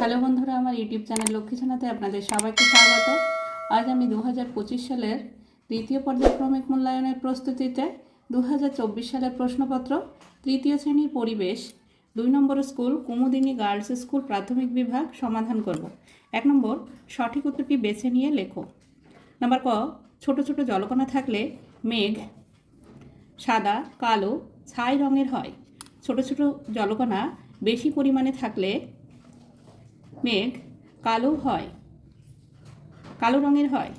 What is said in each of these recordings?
Hello বন্ধুরা, আমার YouTube channel Lakshmi ছানাতে আপনাদের সবাইকে স্বাগত। আজ আমি দু হাজার পঁচিশ সালের দ্বিতীয় পর্যায়ক্রমিক মূল্যায়নের প্রস্তুতিতে দু হাজার চব্বিশ সালের প্রশ্নপত্র, তৃতীয় শ্রেণির পরিবেশ, দুই নম্বর স্কুল, কুমুদিনী গার্লস স্কুল প্রাথমিক বিভাগ সমাধান করব। এক নম্বর, সঠিক উত্তরটি বেছে নিয়ে লেখো। নাম্বার ক, ছোট ছোট জলকণা থাকলে মেঘ সাদা, কালো, ছাই রঙের হয়। ছোট ছোট জলকণা বেশি পরিমাণে থাকলে মেঘ কালো হয়। কালো রঙের হয়।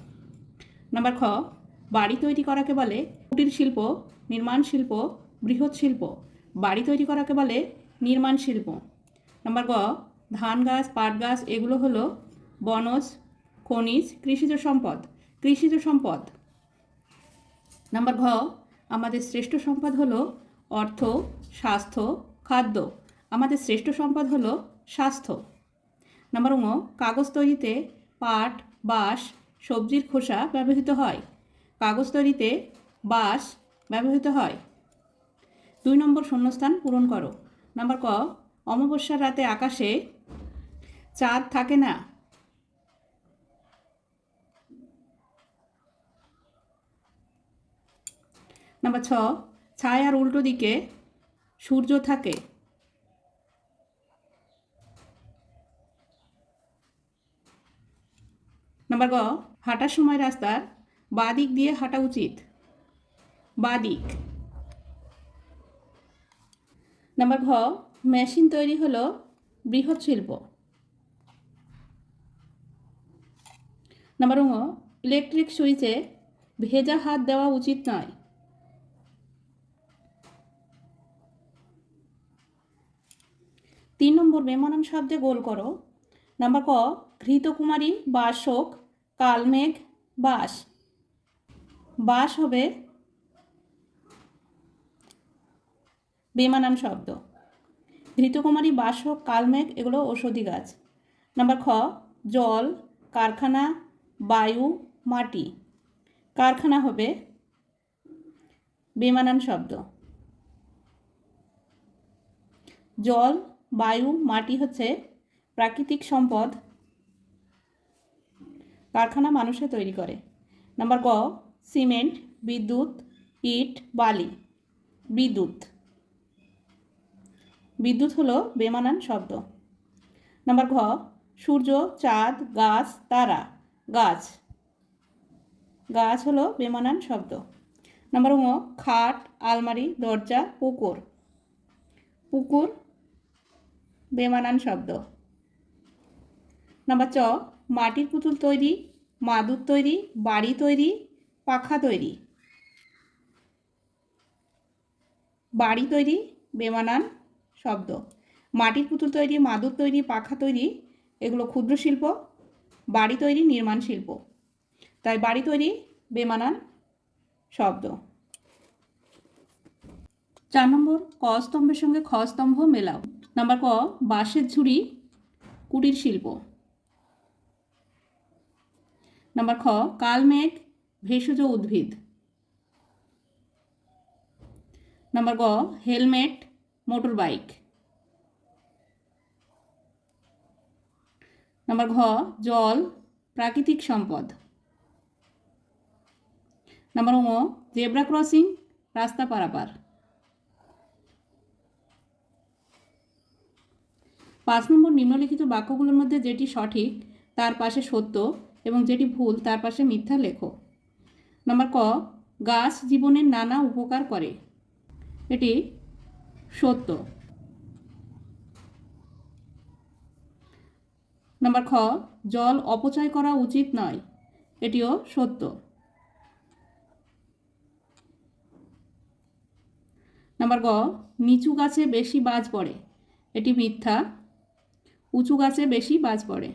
নাম্বার খ, বাড়ি তৈরি করাকে বলে কুটির শিল্প, নির্মাণ শিল্প, বৃহৎ শিল্প। বাড়ি তৈরি করাকে বলে নির্মাণ শিল্প। নাম্বার গ, ধান গাছ, পাট গাছ, এগুলো হলো বনজ, খনিজ, কৃষিজ সম্পদ। কৃষিজ সম্পদ। নাম্বার ঘ, আমাদের শ্রেষ্ঠ সম্পদ হলো অর্থ, স্বাস্থ্য, খাদ্য। আমাদের শ্রেষ্ঠ সম্পদ হলো স্বাস্থ্য। নাম্বার উঙ কাগজ তৈরিতে পাট, বাঁশ, সবজির খোসা ব্যবহৃত হয়। কাগজ তৈরিতে বাঁশ ব্যবহৃত হয়। দুই নম্বর শূন্যস্থান পূরণ করো। নাম্বার ক, অমাবস্যার রাতে আকাশে চাঁদ থাকে না। নাম্বার ছ, ছায়ার উল্টো দিকে সূর্য থাকে। নাম্বার গ, হাঁটার সময় রাস্তার বাঁ দিক দিয়ে হাঁটা উচিত। বাঁ দিক নাম্বার ঘ, মেশিন তৈরি হলো বৃহৎ শিল্প। নাম্বার ঙ, ইলেকট্রিক সুইচে ভেজা হাত দেওয়া উচিত নয়। তিন নম্বর বেমানান শব্দে গোল করো। নাম্বার ক, ঘৃতকুমারী বাসক কালমেঘ বাস। বাস হবে বেমানান শব্দ। ঘৃতকুমারী বাসক কালমেঘ এগুলো ঔষধি গাছ। নাম্বার খ, জল, কারখানা, বায়ু, মাটি। কারখানা হবে বেমানান শব্দ। জল, বায়ু, মাটি হচ্ছে প্রাকৃতিক সম্পদ। কারখানা মানুষে তৈরি করে। নাম্বার ক, সিমেন্ট, বিদ্যুৎ, ইট, বালি। বিদ্যুৎ। বিদ্যুৎ হলো বেমানান শব্দ। নাম্বার ঘ, সূর্য, চাঁদ, গাছ, তারা। গাছ। গাছ হলো বেমানান শব্দ। নাম্বার ও খাট, আলমারি, দরজা, পুকুর। পুকুর বেমানান শব্দ। নাম্বার চ মাটির পুতুল তৈরি, মাদুর তৈরি, বাড়ি তৈরি, পাখা তৈরি। বাড়ি তৈরি, বেমানান শব্দ। মাটির পুতুল তৈরি, মাদুর তৈরি, পাখা তৈরি, এগুলো ক্ষুদ্র শিল্প। বাড়ি তৈরি, নির্মাণ শিল্প। তাই বাড়ি তৈরি, বেমানান শব্দ। চার নম্বর, ক স্তম্ভের সঙ্গে খ স্তম্ভ মেলাও। নাম্বার ক, বাঁশের ঝুড়ি, কুটির শিল্প। নাম্বার খ কালমেঘ ভেষজ উদ্ভিদ। নাম্বার গ, হেলমেট, মোটর বাইক। নাম্বার ঘ, জল, প্রাকৃতিক সম্পদ। নাম্বার ও জেব্রা ক্রসিং, রাস্তা পারাপার। পাঁচ নম্বর নিম্নলিখিত বাক্যগুলোর মধ্যে যেটি সঠিক, তার পাশে সত্য এবং যেটি ভুল তার পাশে মিথ্যা লেখো। নাম্বার ক, গাছ জীবনের নানা উপকার করে। এটি সত্য। নম্বর খ, জল অপচয় করা উচিত নয়। এটিও সত্য। নাম্বার গ, নিচু গাছে বেশি বাজ পড়ে। এটি মিথ্যা, উঁচু গাছে বেশি বাজ পড়ে।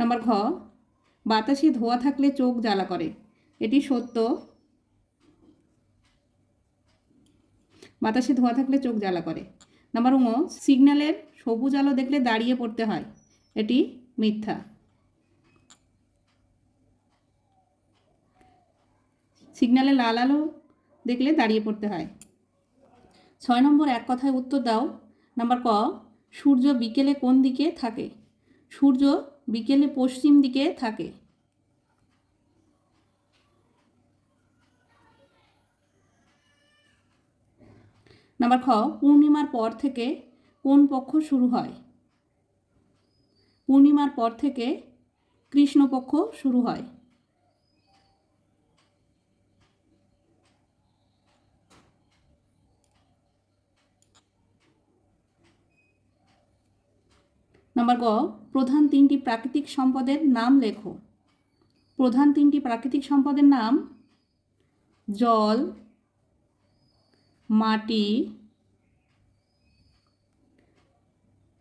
নাম্বার ঘ, বাতাসে ধোয়া থাকলে চোখ জ্বালা করে। এটি সত্য। বাতাসে ধোয়া থাকলে চোখ জ্বালা করে। নম্বর উঙ সিগন্যালের সবুজ আলো দেখলে দাঁড়িয়ে পড়তে হয়। এটি মিথ্যা। সিগন্যালে লাল আলো দেখলে দাঁড়িয়ে পড়তে হয়। ছয় নম্বর, এক কথায় উত্তর দাও। নাম্বার ক, সূর্য বিকেলে কোন দিকে থাকে? সূর্য বিকেলে পশ্চিম দিকে থাকে। নাম্বার খ, পূর্ণিমার পর থেকে কোন পক্ষ শুরু হয়? পূর্ণিমার পর থেকে কৃষ্ণপক্ষ শুরু হয়। নাম্বার গ, প্রধান তিনটি প্রাকৃতিক সম্পদের নাম লেখো। প্রধান তিনটি প্রাকৃতিক সম্পদের নাম জল, মাটি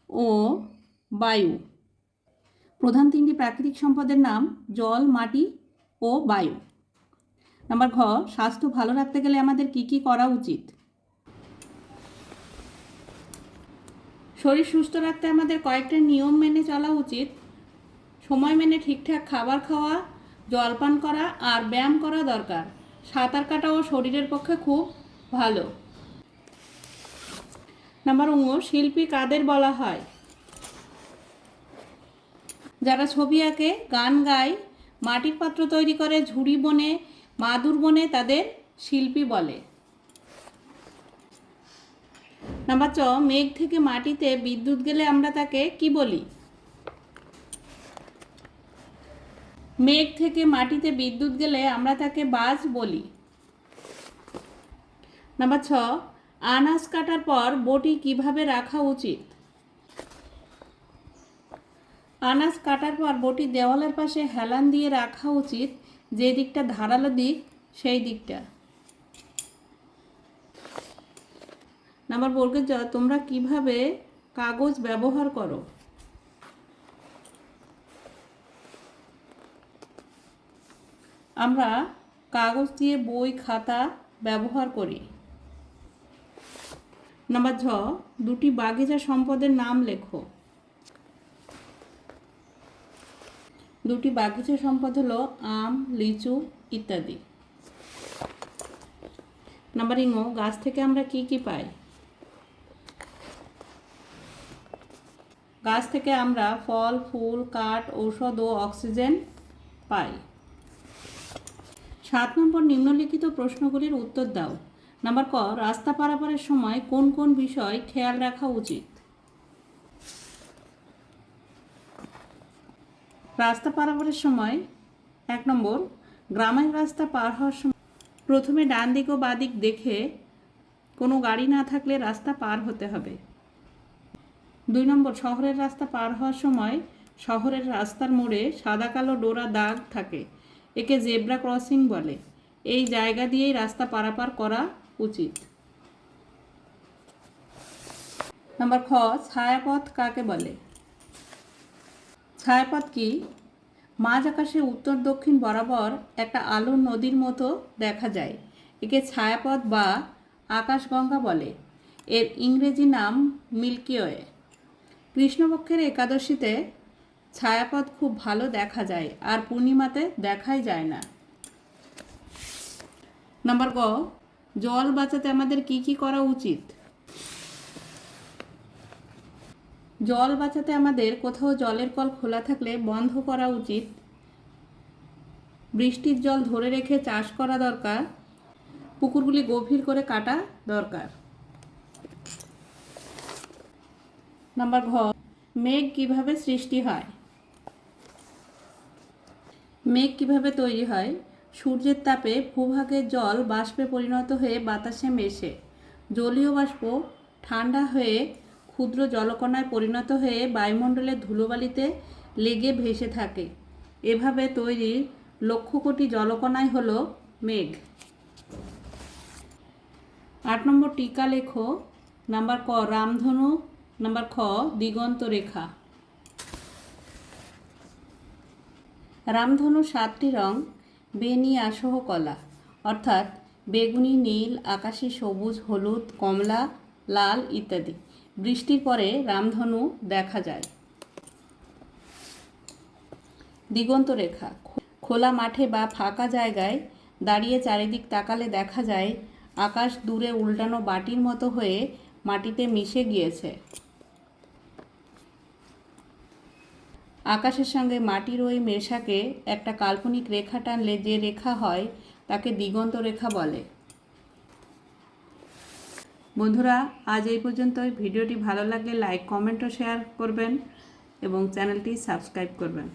ও বায়ু। প্রধান তিনটি প্রাকৃতিক সম্পদের নাম জল, মাটি ও বায়ু। নাম্বার ঘ, স্বাস্থ্য ভালো রাখতে গেলে আমাদের কি কি করা উচিত? শরীর সুস্থ রাখতে আমাদের কয়েকটা নিয়ম মেনে চলা উচিত। সময় মেনে ঠিকঠাক খাবার খাওয়া, জলপান করা আর ব্যায়াম করা দরকার। সাঁতার কাটাও শরীরের পক্ষে খুব ভালো। নাম্বার ও শিল্পী কাদের বলা হয়? যারা ছবি আঁকে, গান গায়, মাটির পাত্র তৈরি করে, ঝুড়ি বনে, মাদুর বনে তাদের শিল্পী বলে। নাম্বার চ মেঘ থেকে মাটিতে বিদ্যুৎ গেলে আমরা তাকে কি বলি? মেঘ থেকে মাটিতে বিদ্যুৎ গেলে আমরা তাকে বাজ বলি। নাম্বার ছ আনাজ কাটার পর বটি কীভাবে রাখা উচিত? আনাজ কাটার পর বটি দেওয়ালের পাশে হেলান দিয়ে রাখা উচিত, যে দিকটা ধারালো দিক, সেই দিকটা। নাম্বার বর্গের তোমরা কীভাবে কাগজ ব্যবহার করো? আমরা কাগজ দিয়ে বই, খাতা ব্যবহার করি। নাম্বার ঝ দুটি বাগিচা সম্পদের নাম লেখো। দুটি বাগিচা সম্পদ হলো আম, লিচু ইত্যাদি। নাম্বার ইঙো গাছ থেকে আমরা কি কি পাই? গাছ থেকে আমরা ফল, ফুল, কাঠ, ঔষধ ও অক্সিজেন পাই। সাত নম্বর নিম্নলিখিত প্রশ্নগুলির উত্তর দাও। নাম্বার ক, রাস্তা পারাপারের সময় কোন কোন বিষয় খেয়াল রাখা উচিত? রাস্তা পারাপারের সময়, এক নম্বর, গ্রামের রাস্তা পার হওয়ার সময় প্রথমে ডান দিক ও বাঁ দিক দেখে কোনো গাড়ি না থাকলে রাস্তা পার হতে হবে। দুই নম্বর, শহরের রাস্তা পার হওয়ার সময় শহরের রাস্তার মোড়ে সাদা কালো ডোরা দাগ থাকে, একে জেব্রা ক্রসিং বলে। এই জায়গা দিয়েই রাস্তা পারাপার করা উচিত। নম্বর খ, ছায়াপথ কাকে বলে? ছায়াপথ কি? মাঝ আকাশে উত্তর দক্ষিণ বরাবর একটা আলোর নদীর মতো দেখা যায়, একে ছায়াপথ বা আকাশগঙ্গা বলে। এর ইংরেজি নাম মিল্কিওয়ে। কৃষ্ণপক্ষের একাদশীতে ছায়াপথ খুব ভালো দেখা যায় আর পূর্ণিমাতে দেখাই যায় না। নাম্বার গ, জল বাঁচাতে আমাদের কি কি করা উচিত? জল বাঁচাতে আমাদের কোথাও জলের কল খোলা থাকলে বন্ধ করা উচিত। বৃষ্টির জল ধরে রেখে চাষ করা দরকার। পুকুরগুলি গভীর করে কাটা দরকার। নাম্বার ঘ, মেঘ কীভাবে সৃষ্টি হয়? মেঘ কীভাবে তৈরি হয়? সূর্যের তাপে ভূভাগের জল বাষ্পে পরিণত হয়ে বাতাসে মেশে। জলীয় বাষ্প ঠান্ডা হয়ে ক্ষুদ্র জলকণায় পরিণত হয়ে বায়ুমণ্ডলের ধুলোবালিতে লেগে ভেসে থাকে। এভাবে তৈরি লক্ষ কোটি জলকণাই হলো মেঘ। আট নম্বর টিকা লেখো, নাম্বার ক, রামধনু নাম্বার খ, দিগন্ত রেখা। রামধনু সাতটি রং আসহ কলা। অর্থাৎ বেগুনি, নীল, আকাশি, সবুজ, হলুদ, কমলা, লাল ইত্যাদি। বৃষ্টির পরে রামধনু দেখা যায়। দিগন্ত রেখা। খোলা মাঠে বা ফাঁকা জায়গায় দাঁড়িয়ে চারিদিক তাকালে দেখা যায়, আকাশ দূরে উল্টানো বাটির মতো হয়ে মাটিতে মিশে গিয়েছে। আকাশের সঙ্গে মাটির ওই মেশাকে একটা কাল্পনিক রেখা টানলে যে রেখা হয়, তাকে দিগন্ত রেখা বলে। বন্ধুরা, আজ এই পর্যন্তই। ভিডিওটি ভালো লাগলে লাইক, কমেন্ট ও শেয়ার করবেন এবং চ্যানেলটি সাবস্ক্রাইব করবেন।